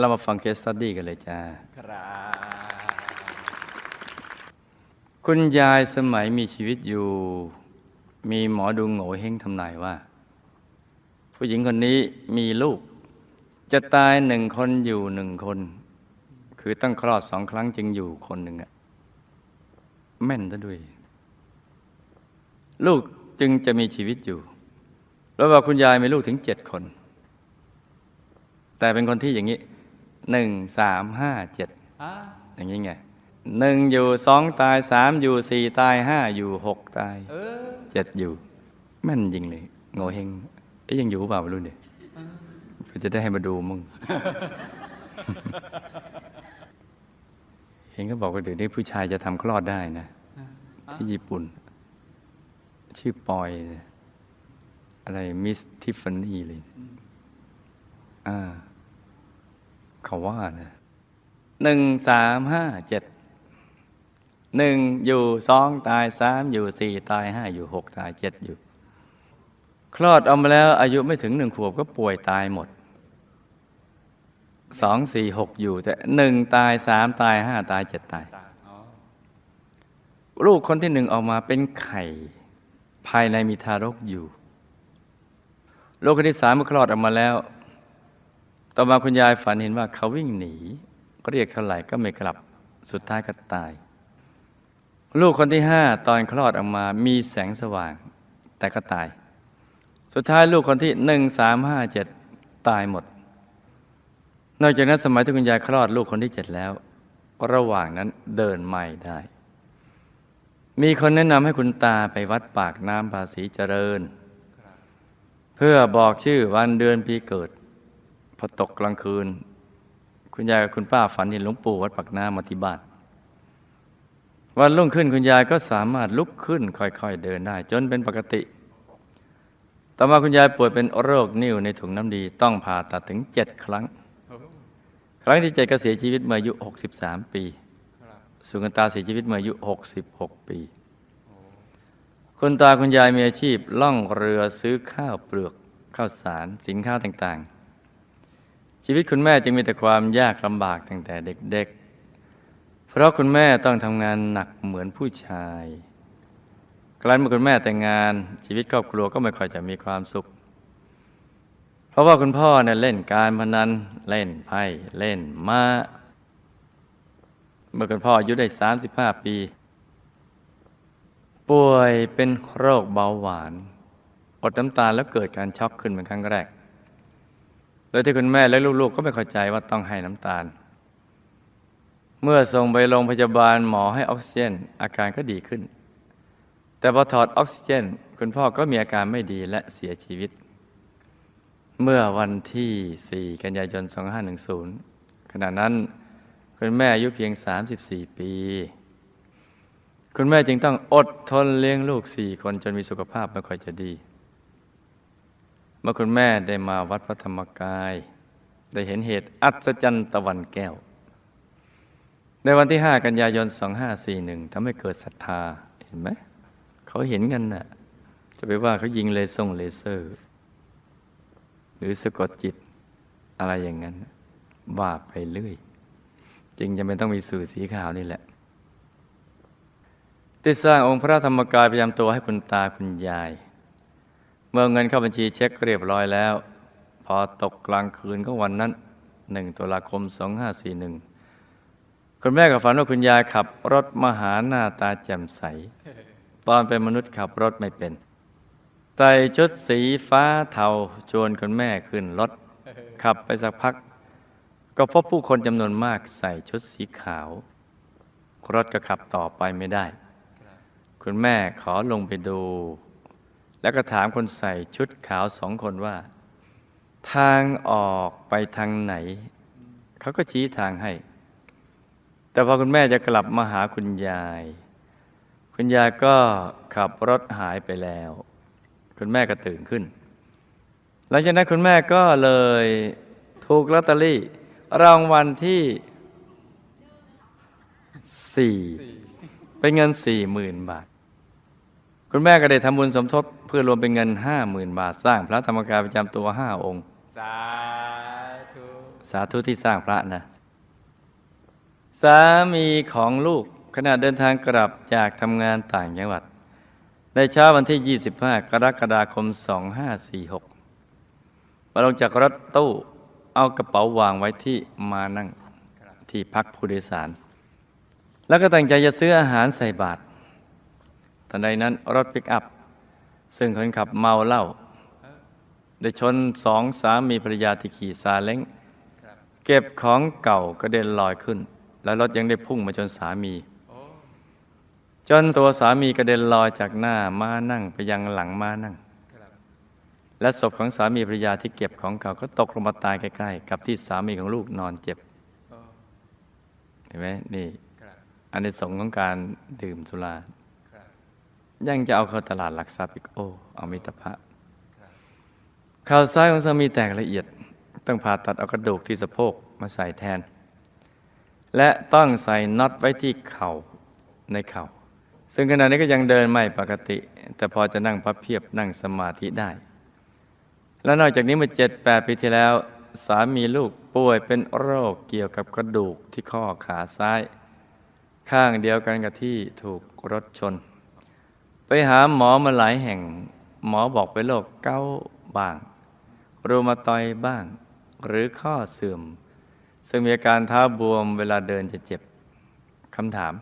เรามาฟังเคสสตดี้กันเลยจ้าครับคุณยายสมัยมีชีวิตอยู่ มีหมอดูโง่เฮงทำนายว่า ผู้หญิงคนนี้มีลูก จะตายหนึ่งคนอยู่หนึ่งคน คือต้องคลอดสองครั้งจึงอยู่คนหนึ่งอะแม่นซะด้วย ลูกจึงจะมีชีวิตอยู่ แล้วว่าคุณยายมีลูกถึงเจ็ดคน แต่เป็นคนที่อย่างนี้ หนึ่งสามห้าเจ็ดอะอย่างนี้ไงหนึ่งอยู่สองตายสามอยู่สี่ตายห้าอยู่หกตายเออเจ็ดอยู่แม่นจริงเลยโง่เฮงเอ้ยยังอยู่เปล่าไม่รู้เนี่ยเพื่อจะได้ให้มาดูมึงเห็นเขาบอกว่าเดี๋ยวนี้ผู้ชายจะทำคลอดได้นะ ที่ญี่ปุ่น ชื่อปอยเนี่ยอะไรมิสทิฟฟานี่เลยอ่า เขาว่านะหนึ่งสามห้าเจ็ดหนึ่งอยู่สองตายสามอยู่สี่ตายห้าอยู่หกตายเจ็ดอยู่ คลอดออกมาแล้วอายุไม่ถึงหนึ่งขวบก็ป่วยตายหมดสองสี่หกอยู่ แต่หนึ่งตายสามตายห้าตายเจ็ดตาย ลูกคนที่หนึ่งออกมาเป็นไข่ ภายในมีทารกอยู่ ลูกคนที่สามเมื่อคลอดออกมาแล้ว ต่อมาคุณยายฝันเห็นว่าเขาวิ่งหนีก็เรียกเท่าไหร่ก็ไม่กลับสุดท้ายก็ตาย ลูกคนที่ห้าตอนคลอดออกมามีแสงสว่าง แต่ก็ตาย สุดท้ายลูกคนที่หนึ่งสามห้าเจ็ดตายหมด นอกจากนั้นสมัยที่คุณยายคลอดลูกคนที่เจ็ดแล้วระหว่างนั้นเดินไม่ได้ มีคนแนะนำให้คุณตาไปวัดปากน้ำภาษีเจริญ เพื่อบอกชื่อวันเดือนปีเกิด พอตกกลางคืน คุณยายกับคุณป้าฝันเห็นหลวงปู่วัดปากน้ำมาที่บ้านวันรุ่งขึ้นคุณยายก็สามารถลุกขึ้นค่อยๆเดินได้ จนเป็นปกติ ต่อมาคุณยายป่วยเป็นโรคนิ่วในถุงน้ำดีต้องผ่าตัดถึงเจ็ดครั้ง ครั้งที่เจ็ดก็เสียชีวิตเมื่ออายุ 63 ปี สุกันตาเสียชีวิตเมื่ออายุ 66 ปีคุณตาคุณยายมีอาชีพล่องเรือซื้อข้าวเปลือกข้าวสารสินค้าต่างๆ ชีวิตคุณแม่จึงมีแต่ความยากลำบากตั้งแต่เด็กๆ เพราะคุณแม่ต้องทำงานหนักเหมือนผู้ชายครั้นเมื่อคุณแม่แต่งงานชีวิตครอบครัวก็ไม่ค่อยจะมีความสุข เพราะว่าคุณพ่อเนี่ยเล่นการพนันเล่นไพ่เล่นม้าเมื่อคุณพ่ออายุได้ 35 ปี ป่วยเป็นโรคเบาหวาน อดน้ำตาลแล้วเกิดการช็อกขึ้นเป็นครั้งแรก โดยที่คุณแม่และลูกๆก็ไม่เข้าใจว่าต้องให้น้ำตาล เมื่อส่งไปโรงพยาบาลหมอให้ออกซิเจน อาการก็ดีขึ้น แต่พอถอดออกซิเจน คุณพ่อก็มีอาการไม่ดีและเสียชีวิต เมื่อวันที่ 4 กันยายน 2510 ขณะนั้นคุณแม่อายุเพียง 34 ปี คุณแม่จึงต้องอดทนเลี้ยงลูกสี่คนจนมีสุขภาพไม่ค่อยจะดี เมื่อคุณแม่ได้มาวัดพระธรรมกาย ได้เห็นเหตุอัศจรรย์ตะวันแก้ว ในวันที่ 5 กันยายน 2541ทำให้เกิดศรัทธาเห็นไหมเขาเห็นกันน่ะจะไปว่าเขายิงเลเซงเลเซอร์ หรือสะกดจิตอะไรอย่างนั้นว่าไปเรื่อยจึงจะไม่ต้องมีสื่อสีขาวนี่แหละที่สร้างองค์พระธรรมกายประจำตัวให้คุณตาคุณยาย เมื่อเงินเข้าบัญชีเช็คเรียบร้อยแล้ว พอตกกลางคืนก็วันนั้นหนึ่งตุลาคม 2541 คุณแม่กับฝันว่าคุณยายขับรถมาหาหน้าตาแจ่มใส ตอนเป็นมนุษย์ขับรถไม่เป็นใส่ชุดสีฟ้าเทาชวนคุณแม่ขึ้นรถ ขับไปสักพัก ก็พบผู้คนจำนวนมากใส่ชุดสีขาว รถก็ขับต่อไปไม่ได้ คุณแม่ขอลงไปดู แล้วก็ถามคนใส่ชุดขาวสองคนว่า ทางออกไปทางไหน เขาก็ชี้ทางให้ แต่พอคุณแม่จะกลับมาหาคุณยาย คุณยายก็ขับรถหายไปแล้ว คุณแม่ก็ตื่นขึ้น หลังจากนั้นคุณแม่ก็เลยถูกลอตเตอรี่รางวัลที่สี่เป็นเงินสี่หมื่นบาท คุณแม่ก็ได้ทำบุญสมทบเพื่อรวมเป็นเงินห้าหมื่นบาทสร้างพระธรรมกายประจำตัวห้าองค์ สาธุ สาธุที่สร้างพระนะ สามีของลูกขณะเดินทางกลับจากทำงานต่างจังหวัด ในเช้าวันที่ 25 กรกฎาคม 2546 มาลงจากรถตู้เอากระเป๋าวางไว้ที่มานั่งที่พักผู้โดยสาร แล้วก็ตั้งใจจะซื้ออาหารใส่บาตร ทันใดนั้นรถปิกอัพ ซึ่งคนขับเมาเหล้าได้ชนสองสามีภรรยาที่ขี่ซาเล้งเก็บของเก่ากระเด็นลอยขึ้น แล้วรถยังได้พุ่งมาชนสามี จนตัวสามีกระเด็นลอยจากหน้าม้านั่งไปยังหลังม้านั่ง และศพของสามีภรรยาที่เก็บของเก่าก็ตกลงมาตายใกล้ๆกับที่สามีของลูกนอนเจ็บเห็นไหมนี่อันในสงส์ของการดื่มสุรา ยังจะเอาเข้าตลาดหลักทรัพย์อีกโอ้เอามิตรภะข่าวซ้ายของสามีแตกละเอียด ต้องผ่าตัดเอากระดูกที่สะโพกมาใส่แทน และต้องใส่น็อตไว้ที่เข่าในเข่า ซึ่งขณะนี้ก็ยังเดินไม่ปกติ แต่พอจะนั่งพับเพียบนั่งสมาธิได้ และนอกจากนี้เมื่อเจ็ดแปดปีที่แล้ว สามีลูกป่วยเป็นโรคเกี่ยวกับกระดูกที่ข้อขาซ้าย ข้างเดียวกันกับที่ถูกรถชน ไปหาหมอมาหลายแห่ง หมอบอกเป็นโรคเก้าบ้างรูมาตอยบ้าง หรือข้อเสื่อม ซึ่งมีอาการเท้าบวมเวลาเดินจะเจ็บคำถาม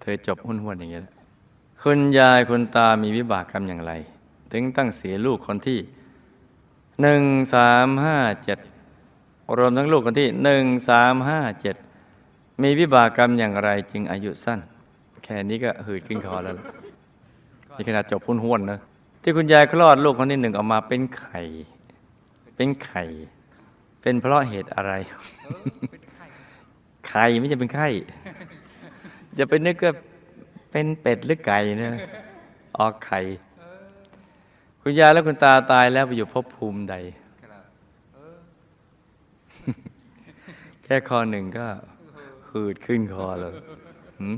เธอจบหุ้นห้วนอย่างนี้แหละคุณยายคุณตามีวิบากกรรมอย่างไร ถึงตั้งเสียลูกคนที่หนึ่งสามห้าเจ็ดรวมทั้งลูกคนที่หนึ่งสามห้าเจ็ดมีวิบากกรรมอย่างไรจึงอายุสั้น แค่นี้ก็หืดขึ้นคอแล้ว นี่ขนาดจบหุ้นห้วนนะที่คุณยายคลอดลูกคนที่หนึ่งออกมาเป็นไข่ เป็นไข่ เป็นเพราะเหตุอะไร ไข่ไม่ใช่เป็นไข่จะไปนึกว่าเป็นเป็ดหรือไก่นะออกไข่ คุณยายและคุณตาตายแล้วไปอยู่ภพภูมิใดแค่คอหนึ่งก็หืดขึ้นคอเลยหืม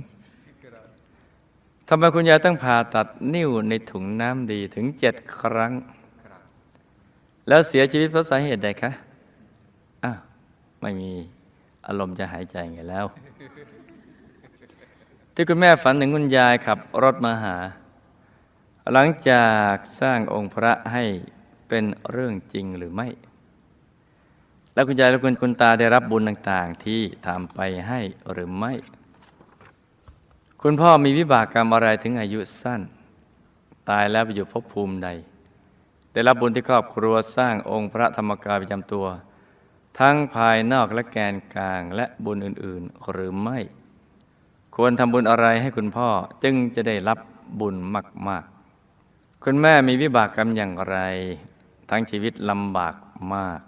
ทำไมคุณยายต้องผ่าตัดนิ้วในถุงน้ำดีถึงเจ็ดครั้ง แล้วเสียชีวิตเพราะสาเหตุใดคะอ้าวไม่มีอารมณ์จะหายใจไงแล้ว ที่คุณแม่ฝันถึงคุณยายขับรถมาหา หลังจากสร้างองค์พระให้เป็นเรื่องจริงหรือไม่ แล้วคุณยายและคุณคุณตาได้รับบุญต่าง ๆ ที่ทำไปให้หรือไม่ คุณพ่อมีวิบากกรรมอะไรถึงอายุสั้น ตายแล้วไปอยู่ภพภูมิใด ได้รับบุญที่ครอบครัวสร้างองค์พระธรรมกายประจำตัว ทั้งภายนอกและแกนกลางและบุญอื่น ๆ หรือไม่ ควรทำบุญอะไรให้คุณพ่อจึงจะได้รับบุญมากๆ คุณแม่มีวิบากกรรมอย่างไร ทั้งชีวิตลำบากมาก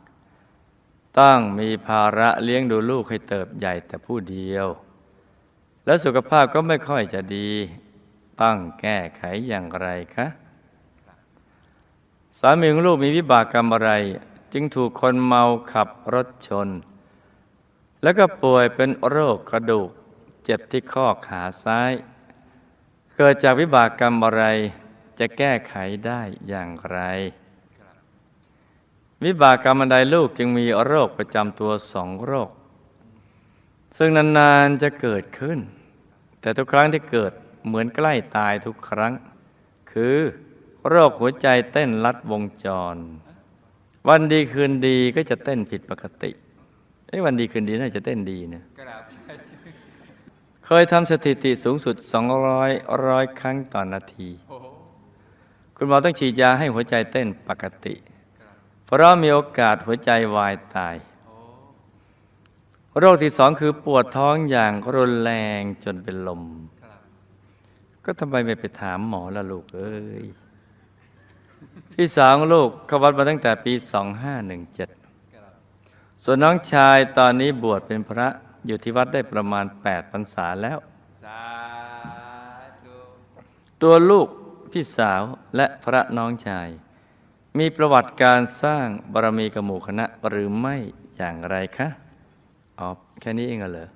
ต้องมีภาระเลี้ยงดูลูกให้เติบใหญ่แต่ผู้เดียว และสุขภาพก็ไม่ค่อยจะดี ต้องแก้ไขอย่างไรคะสามีของลูกมีวิบากกรรมอะไร จึงถูกคนเมาขับรถชน แล้วก็ป่วยเป็นโรคกระดูก เจ็บที่ข้อขาซ้าย เกิดจากวิบากกรรมอะไรจะแก้ไขได้อย่างไร วิบากกรรมใดลูกจึงมีโรคประจำตัวสองโรค ซึ่งนานๆจะเกิดขึ้น แต่ทุกครั้งที่เกิดเหมือนใกล้ตายทุกครั้ง คือโรคหัวใจเต้นลัดวงจร วันดีคืนดีก็จะเต้นผิดปกติเอ้ยวันดีคืนดีน่าจะเต้นดีนะเคยทำสถิติสูงสุด 200ร้อยครั้งต่อนนาที คุณหมอต้องฉีดยาให้หัวใจเต้นปกติ เพราะมีโอกาสหัวใจวายตาย โรคที่สองคือปวดท้องอย่างรุนแรงจนเป็นลม ก็ทำไมไม่ไปถามหมอละลูกเอ้ย พี่สาวของลูกเขาวัดมาตั้งแต่ปี 2517 ส่วนน้องชายตอนนี้บวชเป็นพระอยู่ที่วัดได้ประมาณ 8 พรรษาแล้วสาธุตัวลูกพี่สาวและพระน้องชาย มีประวัติการสร้างบารมีกับหมู่คณะหรือไม่อย่างไรคะ อ๋อแค่นี้เองเหรอ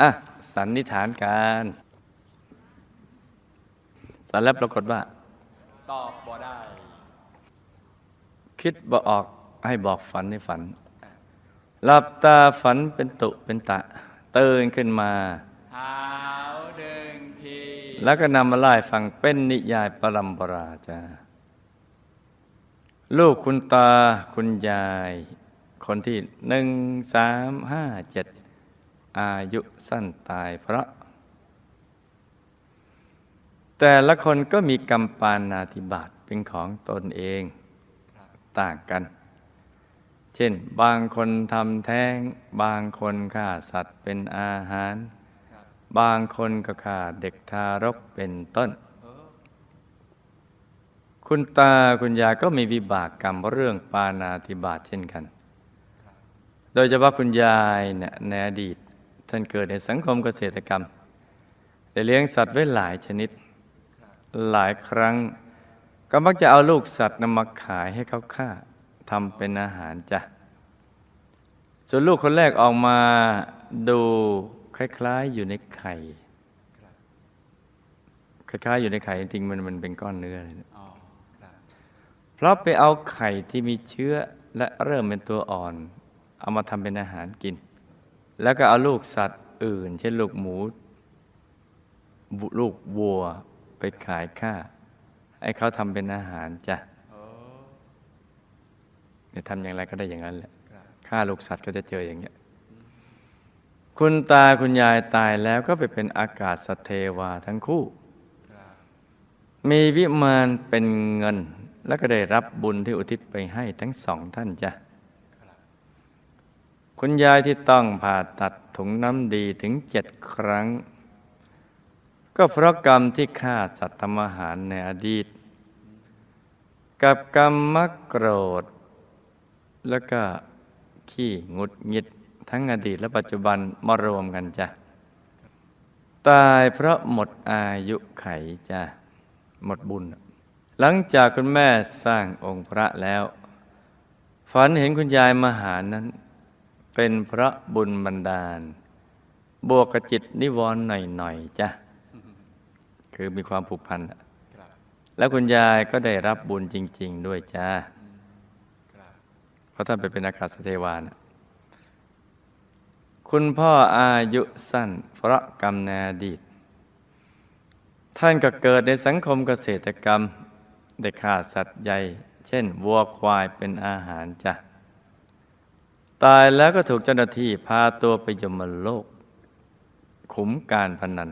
อะสันนิษฐานการสันแล้วปรากฏว่า ตอบบ่ได้ คิดบ่ออกให้บอกฝันให้ฝันหลับตาฝันเป็นตุเป็นตะตื่นขึ้นมาหาวหนึ่งที แล้วก็นำมาไล่ฟังเป็นนิยายปรัมปราจ้า ลูกคุณตาคุณยาย คนที่หนึ่งสามห้าเจ็ดอายุสั้นตายเพราะ แต่ละคนก็มีกรรมปานาธิบาตเป็นของตนเองต่างกัน เช่น บางคนทำแท้ง บางคนฆ่าสัตว์เป็นอาหาร บางคนก็ฆ่าเด็กทารกเป็นต้น คุณตาคุณยายก็มีวิบากกรรมเรื่องปานาธิบาตเช่นกัน โดยเฉพาะคุณยายเนี่ยในอดีต ท่านเกิดในสังคมเกษตรกรรมได้เลี้ยงสัตว์ไว้หลายชนิด หลายครั้ง ก็มักจะเอาลูกสัตว์นำมาขายให้เขาฆ่าทำเป็นอาหารจ้ะส่วนลูกคนแรกออกมาดูคล้ายๆอยู่ในไข่ คล้ายๆอยู่ในไข่จริงๆมันมันเป็นก้อนเนื้อเลยนะ เพราะไปเอาไข่ที่มีเชื้อและเริ่มเป็นตัวอ่อน เอามาทำเป็นอาหารกิน แล้วก็เอาลูกสัตว์อื่น เช่นลูกหมูบุลูกวัวไปขายค่า ให้เขาทำเป็นอาหารจ้ะโอ้จะทำอย่างไรก็ได้อย่างนั้นแหละครับฆ่าลูกสัตว์ก็จะเจออย่างเงี้ย คุณตาคุณยายตายแล้วก็ไปเป็นอากาศสเทวาทั้งคู่ครับมีวิมานเป็นเงิน แล้วก็ได้รับบุญที่อุทิศไปให้ทั้งสองท่านจ้ะคุณยายที่ต้องผ่าตัดถุงน้ำดีถึงเจ็ดครั้ง ก็เพราะกรรมที่ฆ่าสัตว์ทำอาหารในอดีต กับกรรมมักโกรธ แล้วก็ขี้งุดหงิดทั้งอดีตและปัจจุบันมารวมกันจ้ะตายเพราะหมดอายุไขจ้ะหมดบุญ หลังจากคุณแม่สร้างองค์พระแล้ว ฝันเห็นคุณยายมหานั้น เป็นพระบุญบันดาล บวกกับจิตนิวรณ์หน่อยๆจ้ะคือมีความผูกพันแล้วคุณยายก็ได้รับบุญจริง ๆ ด้วยจ้าเพราะท่านไปเป็นอากาศเทวานะคุณพ่ออายุสั้นเพราะกรรมนอดีตท่านก็เกิดในสังคมเกษตรกรรม ได้ฆ่าสัตว์ใหญ่ เช่นวัวควายเป็นอาหารจ้ะ ตายแล้วก็ถูกเจ้าหน้าที่พาตัวไปยมโลก ขุมการพนัน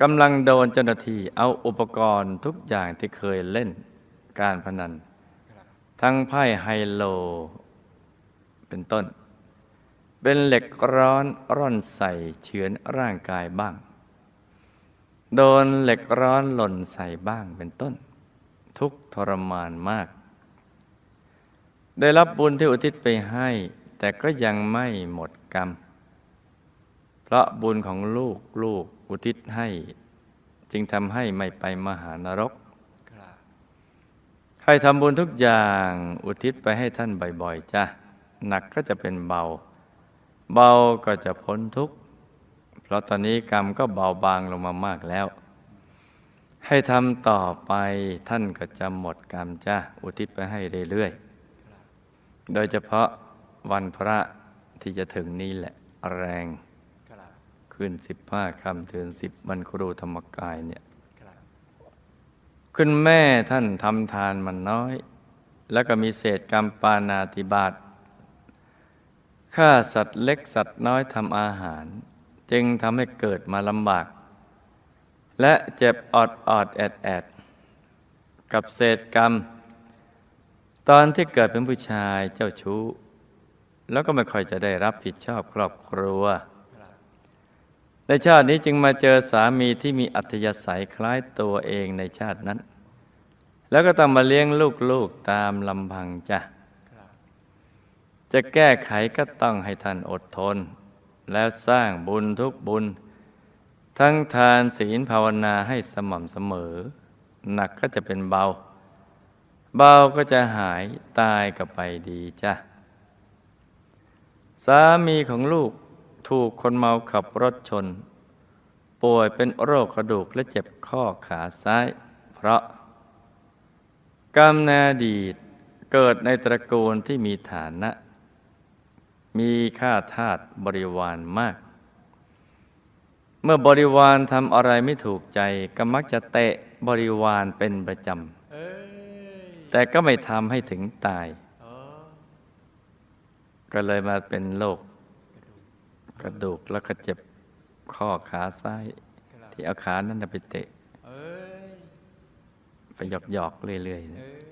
กำลังโดนเจ้าหน้าที่เอาอุปกรณ์ทุกอย่างที่เคยเล่นการพนัน ทั้งไพ่ไฮโล เป็นต้น เป็นเหล็กร้อนร่อนใส่เฉือนร่างกายบ้าง โดนเหล็กร้อนหล่นใส่บ้างเป็นต้น ทุกข์ทรมานมาก ได้รับบุญที่อุทิศไปให้ แต่ก็ยังไม่หมดกรรม เพราะบุญของลูกลูกอุทิศให้ จึงทำให้ไม่ไปมหานรกครับให้ทำบุญทุกอย่างอุทิศไปให้ท่านบ่อยๆจ้ะหนักก็จะเป็นเบา เบาก็จะพ้นทุกข์เพ ราะตอนนี้กรรมก็เบาบางลงมามากแล้ว ให้ทำต่อไปท่านก็จะหมดกรรมจ้ะอุทิศไปให้เรื่อยๆ โดยเฉพาะวันพระที่จะถึงนี้แหละแรงขึ้นสิบห้าคำเดือนสิบวันครูธรรมกายเนี่ยคุณแม่ท่านทำทานมันน้อย แล้วก็มีเศษกรรมปานาติบาตฆ่าสัตว์เล็กสัตว์น้อยทำอาหาร จึงทำให้เกิดมาลำบาก และเจ็บออดออดแอดแอดกับเศษกรรม ตอนที่เกิดเป็นผู้ชายเจ้าชู้ แล้วก็ไม่ค่อยจะได้รับผิดชอบครอบครัว ในชาตินี้จึงมาเจอสามีที่มีอัธยาศัยคล้ายตัวเองในชาตินั้น แล้วก็ต้องมาเลี้ยงลูกๆตามลำพังจ้ะจะแก้ไขก็ต้องให้ท่านอดทน แล้วสร้างบุญทุกบุญ ทั้งทานศีลภาวนาให้สม่ำเสมอ หนักก็จะเป็นเบา เบาก็จะหายตายก็ไปดีจ้ะสามีของลูกถูกคนเมาขับรถชน ป่วยเป็นโรคกระดูกและเจ็บข้อขาซ้าย เพราะ กรรมนอดีตเกิดในตระกูลที่มีฐานะ มีค่าทาสบริวารมาก เมื่อบริวารทำอะไรไม่ถูกใจ ก็มักจะเตะบริวารเป็นประจเอ้ยำแต่ก็ไม่ทำให้ถึงตายอ๋อก็เลยมาเป็นโรคกระดูกแล้วก็เจ็บข้อขาซ้ายครับที่เอาขานั่นน่ะไปเตะเอ้ยไปหยอกหยอกๆเรื่อยๆนะเอ้ย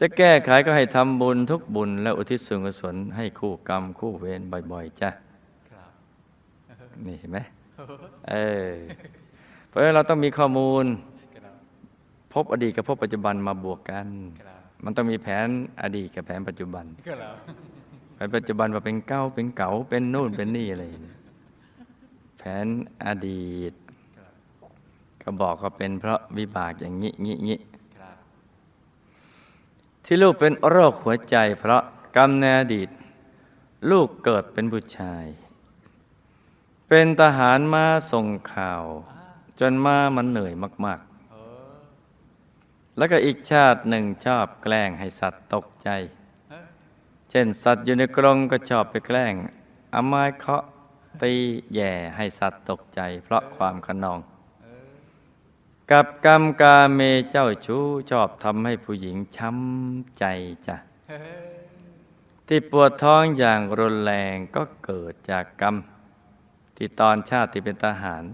จะแก้ไขก็ให้ทำบุญทุกบุญ และอุทิศส่วนกุศลให้คู่กรรม คู่เวรบ่อย ๆ จ้ะครับนี่เห็นไหมโอ้โหเออเพราะฉะนั้นเราต้องมีข้อมูลครับพบอดีตกับพบปัจจุบันมาบวกกันครับมันต้องมีแผนอดีตกับแผนปัจจุบันครับแผนปัจจุบันว่าเป็นเก้าเป็นเก๋าเป็นนู่นเป็นนี่อะไรอย่างเงี้ยแผนอดีตครับก็บอกก็เป็นเพราะวิบากอย่างนี้งี้งี้ครับ ที่ลูกเป็นโรคหัวใจ เพราะกรรมในอดีต ลูกเกิดเป็นผู้ชาย เป็นทหารมาส่งข่าว จนมามันเหนื่อยมาก ๆ แล้วก็อีกชาติหนึ่งชอบแกล้งให้สัตว์ตกใจ เช่นสัตว์อยู่ในกรงก็ชอบไปแกล้งเอาไม้เคาะตีแย่ให้สัตว์ตกใจ เพราะความขนอง กับกรรมกาเมเจ้าชู้ชอบทำให้ผู้หญิงช้ำใจจ้ะที่ปวดท้องอย่างรุนแรงก็เกิดจากกรรม ที่ตอนชาติที่เป็นทหาร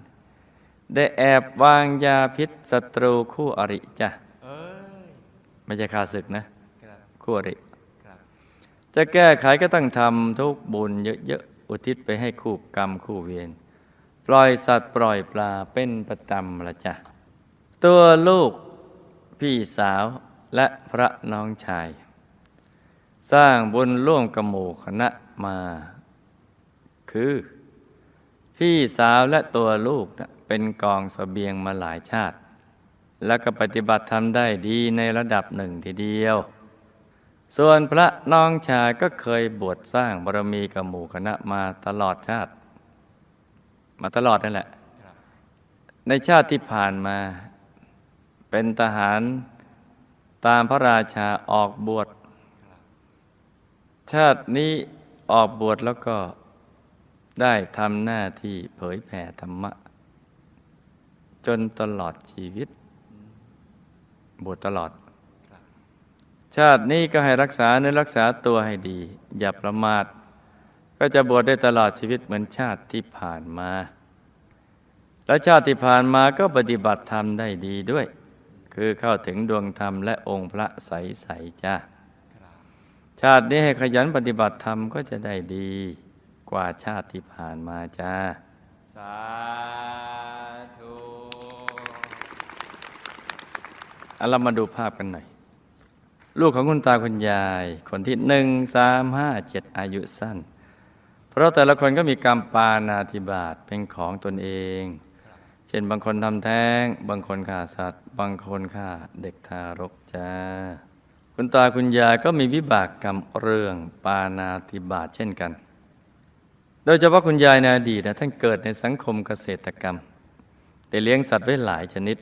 ได้แอบวางยาพิษศัตรูคู่อริจ้ะไม่ใช่ขาศึกนะคู่อริ จะแก้ไขก็ต้องทำทุกบุญเยอะๆ อุทิศไปให้คู่กรรมคู่เวรปล่อยสัตว์ปล่อยปลาเป็นประจำละจ้ะ ตัวลูกพี่สาวและพระน้องชาย สร้างบุญร่วมกับหมู่คณะมา คือ พี่สาวและตัวลูกนะเป็นกองสเสบียงมาหลายชาติ แล้วก็ปฏิบัติทำได้ดีในระดับหนึ่งทีเดียว ส่วนพระน้องชายก็เคยบวชสร้างบารมีกับหมู่คณะมาตลอดชาติ มาตลอดนั่นแหละ ในชาติที่ผ่านมา เป็นทหารตามพระราชาออกบวชชาตินี้ออกบวชแล้วก็ได้ทำหน้าที่เผยแผ่ธรรมะ จนตลอดชีวิต บวชตลอด ชาตินี้ก็ให้รักษาเนื้อรักษาตัวให้ดี อย่าประมาท ก็จะบวชได้ตลอดชีวิตเหมือนชาติที่ผ่านมา และชาติที่ผ่านมาก็ปฏิบัติธรรมได้ดีด้วย คือเข้าถึงดวงธรรมและองค์พระใสๆจ้าครับชาตินี้ให้ขยันปฏิบัติธรรมก็จะได้ดีกว่าชาติที่ผ่านมาจ้า สาธุเอาเรามาดูภาพกันหน่อย ลูกของคุณตาคุณยาย คนที่หนึ่งสามห้าเจ็ดอายุสั้น เพราะแต่ละคนก็มีกรรมปานาธิบาตเป็นของตนเองเช่นบางคนทำแท้ง บางคนฆ่าสัตว์ บางคนฆ่าเด็กทารกจ้า คุณตาคุณยายก็มีวิบากกรรมเรื่องปานาธิบาตเช่นกัน โดยเฉพาะคุณยายในอดีตนะท่านเกิดในสังคมเกษตรกรรมได้เลี้ยงสัตว์ไว้หลายชนิด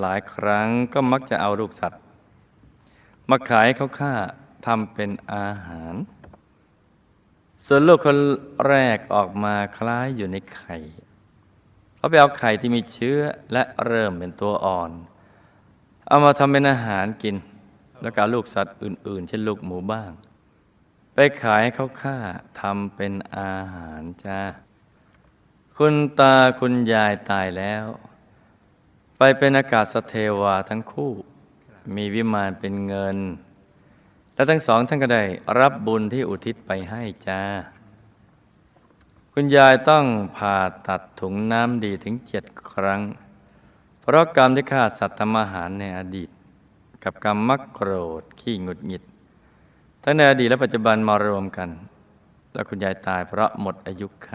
หลายครั้งก็มักจะเอาลูกสัตว์ มาขายเขาฆ่าทำเป็นอาหาร ส่วนลูกคนแรกออกมาคล้ายอยู่ในไข่ เขาไปเอาไข่ที่มีเชื้อและเริ่มเป็นตัวอ่อน เอามาทำเป็นอาหารกิน แล้วก็ลูกสัตว์อื่น ๆ เช่นลูกหมูบ้าง ไปขายให้เขาฆ่าทำเป็นอาหารจ้าคุณตาคุณยายตายแล้ว ไปเป็นอากาศสเทวาทั้งคู่ มีวิมานเป็นเงิน และทั้งสองท่านก็ได้รับบุญที่อุทิศไปให้จ้า คุณยายต้องผ่าตัดถุงน้ำดีถึงเจ็ดครั้ง เพราะกรรมที่ฆ่าสัตว์ทำอาหารในอดีต กับกรรมมักโกรธขี้หงุดหงิด ทั้งในอดีตและปัจจุบันมารวมกัน แล้วคุณยายตายเพราะหมดอายุไข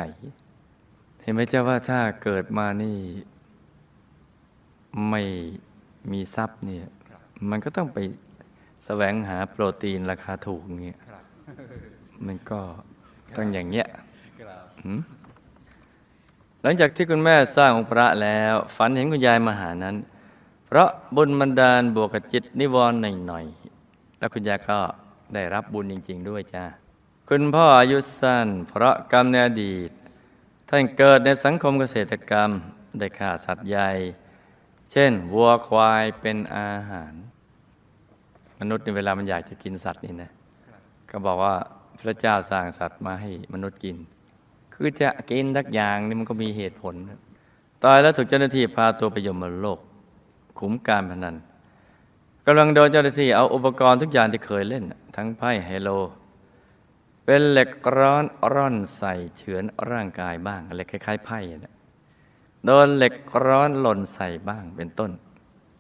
เห็นไหมเจ้าว่าถ้าเกิดมานี่ ไม่มีทรัพย์เนี่ยมันก็ต้องไปแสวงหาโปรตีนราคาถูกอย่างเงี้ยมันก็ต้องอย่างเงี้ย หลังจากที่คุณแม่สร้างองค์พระแล้ว ฝันเห็นคุณยายมาหานั้น เพราะบุญบันดาลบวกกับจิตนิวรณ์หน่อยๆแล้วคุณยายก็ได้รับบุญจริง ๆ ด้วยจ้าคุณพ่ออายุสั้น เพราะกรรมในอดีต ท่านเกิดในสังคมเกษตรกรรมได้ฆ่าสัตว์ใหญ่ เช่น วัวควายเป็นอาหาร มนุษย์ในเวลามันอยากจะกินสัตว์นี่นะก็บอกว่าพระเจ้าสร้างสัตว์มาให้มนุษย์กิน คือจะกินทักอย่างนี่มันก็มีเหตุผล ตายแล้วถูกเจ้าหน้าที่พาตัวไปยมโลกขุมการพนันกำลังโดนเจ้าหน้าที่เอาอุปกรณ์ทุกอย่างที่เคยเล่น ทั้งไพ่ไฮโล เป็นเหล็กร้อนร่อนใส่เฉือนร่างกายบ้างอะไรคล้ายๆไพ่นะโดนเหล็กร้อนหล่นใส่บ้างเป็นต้น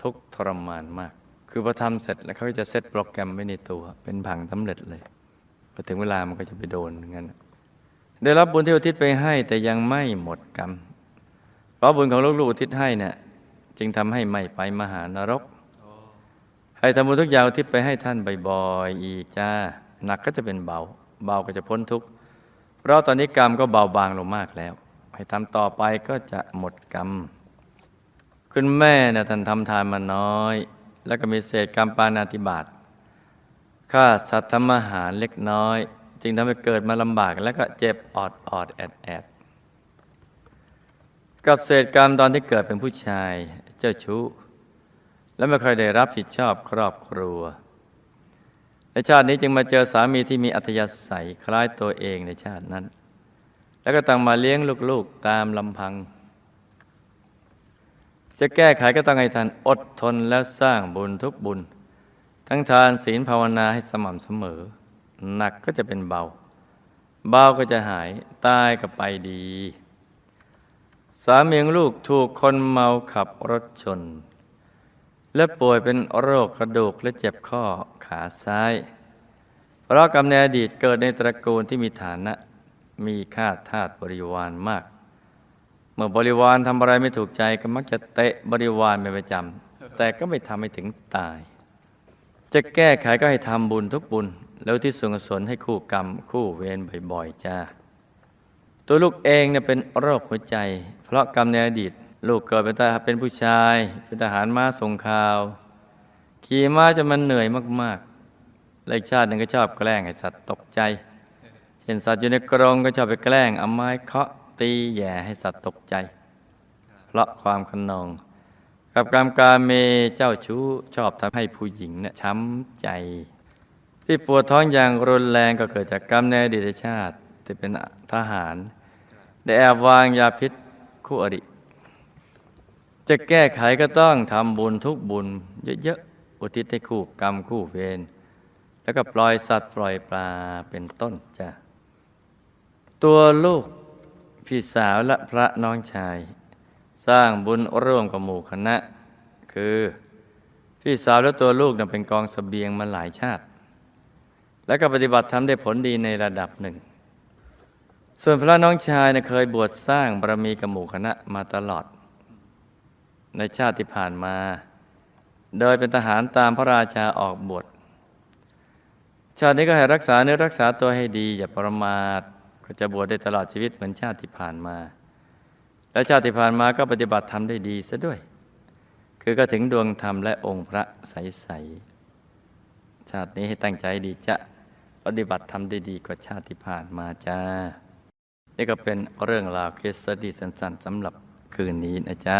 ทุกทรมานมาก คือพอทำเสร็จแล้วเขาจะเซตโปรแกรมไว้ในตัว เป็นผังสำเร็จเลยพอถึงเวลามันก็จะไปโดนงั้น ได้รับบุญที่อุทิศไปให้แต่ยังไม่หมดกรรม เพราะบุญของลูกๆอุทิศให้เนี่ยจึงทำให้ไม่ไปมหานรก ให้ทำบุญทุกอย่างอุทิศไปให้ท่านบ่อยๆอีกจ้าหนักก็จะเป็นเบา เบาก็จะพ้นทุกข์เพราะตอนนี้กรรมก็เบาบางลงมากแล้ว ให้ทำต่อไปก็จะหมดกรรมคุณแม่นะท่านทำทานมาน้อย แล้วก็มีเศษกรรมปานาติบาตค่าสัตว์ทำอาหารเล็กน้อย จึงทำให้เกิดมาลำบากแล้วก็เจ็บออดออดแอดแอดกับเศษกรรมตอนที่เกิดเป็นผู้ชายเจ้าชู้ และไม่เคยได้รับผิดชอบครอบครัวในชาตินี้จึงมาเจอสามีที่มีอัธยาศัยคล้ายตัวเองในชาตินั้น แล้วก็ต้องมาเลี้ยงลูกๆตามลำพัง จะแก้ไขก็ต้องให้ท่านอดทนและสร้างบุญทุกบุญ ทั้งทานศีลภาวนาให้สม่ำเสมอ หนักก็จะเป็นเบา เบาก็จะหายตายก็ไปดี สามีของลูกถูกคนเมาขับรถชน และป่วยเป็นโรคกระดูกและเจ็บข้อขาซ้าย เพราะกรรมในอดีตเกิดในตระกูลที่มีฐานะ มีค่าทาสบริวารมาก เมื่อบริวารทำอะไรไม่ถูกใจก็มักจะเตะบริวารเป็นประจำแต่ก็ไม่ทำให้ถึงตายจะแก้ไขก็ให้ทำบุญทุกบุญ แล้วที่ส่วนให้คู่กรรม คู่เวรบ่อยๆจ้าตัวลูกเองเนี่ยเป็นโรคหัวใจ เพราะกรรมในอดีต ลูกเกิดเป็นทหารเป็นผู้ชาย เป็นทหารม้าส่งข่าว ขี่ม้าจนมันเหนื่อยมากๆและอีกชาติหนึ่งก็ชอบแกล้งให้สัตว์ตกใจ เช่นสัตว์อยู่ในกรงก็ชอบไปแกล้งเอาไม้เคาะตีแย่ให้สัตว์ตกใจ เพราะความขนอง กับกรรมการเมเจ้าชู้ชอบทำให้ผู้หญิงเนี่ยช้ำใจ ที่ปวดท้องอย่างรุนแรงก็เกิดจากกรรมในอดีตชาติที่เป็นทหาร ได้แอบวางยาพิษคู่อริ จะแก้ไขก็ต้องทำบุญทุกบุญ เยอะๆ อุทิศให้คู่กรรมคู่เวรแล้วก็ปล่อยสัตว์ปล่อยปลาเป็นต้นจ้ะตัวลูกพี่สาวและพระน้องชาย สร้างบุญร่วมกับหมู่คณะ คือ พี่สาวและตัวลูกนั้นเป็นกองสเสบียงมาหลายชาติ และก็ปฏิบัติทำได้ผลดีในระดับหนึ่ง ส่วนพระน้องชายนะเคยบวชสร้างบารมีกับหมู่คณะมาตลอด ในชาติที่ผ่านมา โดยเป็นทหารตามพระราชาออกบวชชาตินี้ก็ให้รักษาเนื้อรักษาตัวให้ดี อย่าประมาทก็จะบวชได้ตลอดชีวิตเหมือนชาติที่ผ่านมา และชาติที่ผ่านมาก็ปฏิบัติธรรมได้ดีซะด้วย คือก็ถึงดวงธรรมและองค์พระใสๆชาตินี้ให้ตั้งใจดีจะ ปฏิบัติทำได้ดีกว่าชาติที่ผ่านมาจ้า นี่ก็เป็นเรื่องราวเคสตดีสั้นๆสำหรับคืนนี้นะจ๊ะ